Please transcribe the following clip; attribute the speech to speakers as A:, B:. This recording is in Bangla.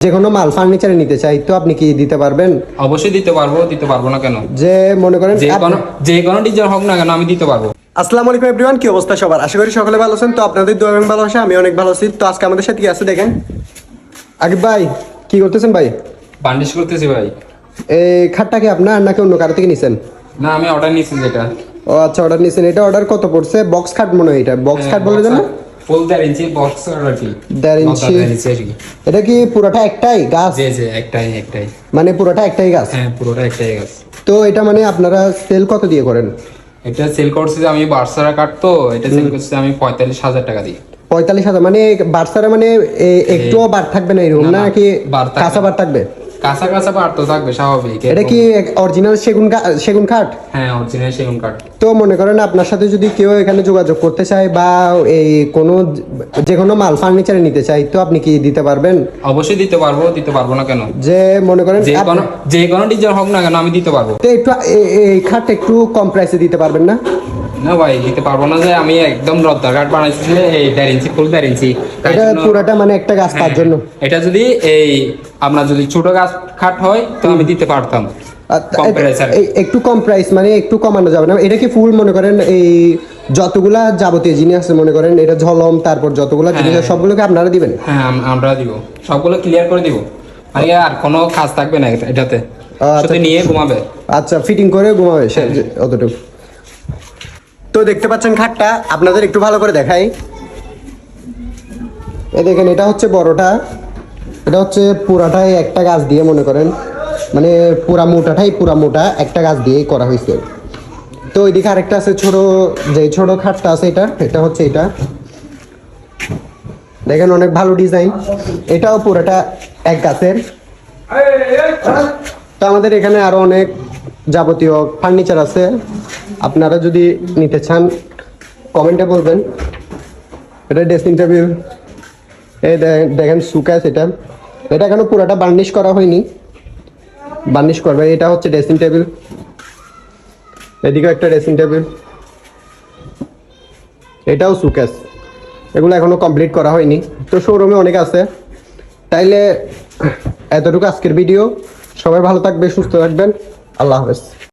A: যে কোনো মাল ফার্নিচারে নিতে চাই তো আপনি কি দিতে পারবেন?
B: অবশ্যই দিতে পারব দিতে পারব না কেন?
A: যে মনে করেন
B: যে কোনো যে কোনো ডিজাইন হোক না কেন আমি দিতে পারব।
A: আসসালামু আলাইকুম এভরিওয়ান কি অবস্থা সবার? আশা করি সকলে ভালো আছেন। তো আপনাদের দোয়া এবং ভালোবাসা আমি অনেক ভালো আছি। তো আজকে আমাদের সাথে কি আছে দেখেন? আকিব ভাই কি করতেছেন ভাই?
B: বান্ডিশ করতেছি ভাই।
A: এই খাটটা কি আপনার নাকি অন্য কারও থেকে নিছেন?
B: না আমি অর্ডার নিয়েছি যেটা।
A: ও আচ্ছা অর্ডার নিছেন এটা অর্ডার কত পড়ছে? বক্স খাট মনে হয় এটা। বক্স
B: হ্যাঁ,
A: খাট বলে দেন না
B: ফুল দেড় ইঞ্চি বক্স আর কি
A: দেড় ইঞ্চি। এটা কি পুরোটা একটাই গাছ?
B: একটাই একটাই।
A: মানে পুরোটা একটাই গাছ?
B: হ্যাঁ পুরোটা একটাই গাছ।
A: তো এটা মানে আপনারা সেল কত দিয়ে করেন?
B: এটা সেল করছে যে আমি বার্সারা কাটতো এটা সেল করছে আমি পঁয়তাল্লিশ হাজার টাকা দিয়ে।
A: পঁয়তাল্লিশ হাজার মানে বার্সারা মানে একটুও বার থাকবে না এরকম
B: না,
A: নাকি
B: বার থাকবে?
A: কাঁচা
B: কাঁচা কাঁচা বাড়তো থাকবে স্বাভাবিক
A: এটা কি অরিজিনাল সেগুন সেগুন কাঠ?
B: হ্যাঁ অরিজিনাল সেগুন কাঠ।
A: তো মনে করেন আপনার সাথে যদি কেউ এখানে যোগাযোগ করতে চায় বা এই কোনো যে কোনো মাল ফার্নিচারে নিতে চাই তো আপনি কি দিতে পারবেন?
B: অবশ্যই দিতে পারব দিতে পারব না কেন?
A: যে মনে করেন
B: যে কোনো যে কোনো ডিজাইন হোক না কেন আমি দিতে পারব।
A: তো একটু এই খাট একটু কম প্রাইসে দিতে পারবেন না?
B: না ভাই দিতে পারব না যে আমি একদম রদ্দার কাঠ বানাইছি এই দেড় ইঞ্চি ফুল দেড় ইঞ্চি।
A: এটা পুরোটা মানে একটা গাছ তার
B: হ্যাঁ,
A: জন্য।
B: এটা যদি এই আপনার যদি ছোট গাছ খাট হয় তো আমি দিতে পারতাম।
A: আর
B: আর
A: একটু কম প্রাইস মানে একটু কমানো যাবে না। এটা কি ফুল মনে করেন এই যতগুলা যাবতীয় জিনিস আছে মনে করেন এটা ঝলম তারপর যতগুলা জিনিস আছে
B: হ্যাঁ।
A: সবগুলোকে আপনারা দিবেন?
B: হ্যাঁ আমরা দিব। সবগুলো ক্লিয়ার করে দিব। মানে আর কোনো কাজ থাকবে না এটাতে।
A: আচ্ছা।
B: শুধু নিয়ে ঘুমাবে।
A: আচ্ছা ফিটিং করে ঘুমাবে অতটুকু। তো দেখতে পাচ্ছেন খাটটা, আপনাদের একটু ভালো করে দেখাই। এ দেখেন, এটা হচ্ছে বড়টা। এটা হচ্ছে পুরাটাই একটা গাছ দিয়ে, মনে করেন। মানে পুরা মোটাটাই পুরা মোটা একটা গাছ দিয়েই করা হয়েছে। তো ওইদিকে আরেকটা আছে ছোট, যে ছোট খাটটা আছে এটা এটা হচ্ছে এটা। দেখেন, অনেক ভালো ডিজাইন। এটাও পুরোটা এক গাছের। তো আমাদের এখানে আরও অনেক যাবতীয় ফার্নিচার আছে, আপনারা যদি নিতে চান কমেন্টে বলবেন। এটা ড্রেসিং টেবিল এই দেখেন সুকাস এটা। এটা এখনও পুরোটা বার্নিশ করা হয়নি। বার্নিশ করবে। এটা হচ্ছে ড্রেসিং টেবিল এদিকে একটা ড্রেসিং টেবিল এটাও সুকেস এগুলো এখনও কমপ্লিট করা হয়নি। তো শোরুমে অনেক আছে। তাইলে এতটুকু আজকের ভিডিও সবাই ভালো থাকবে, সুস্থ থাকবেন। আল্লাহ হাফেজ।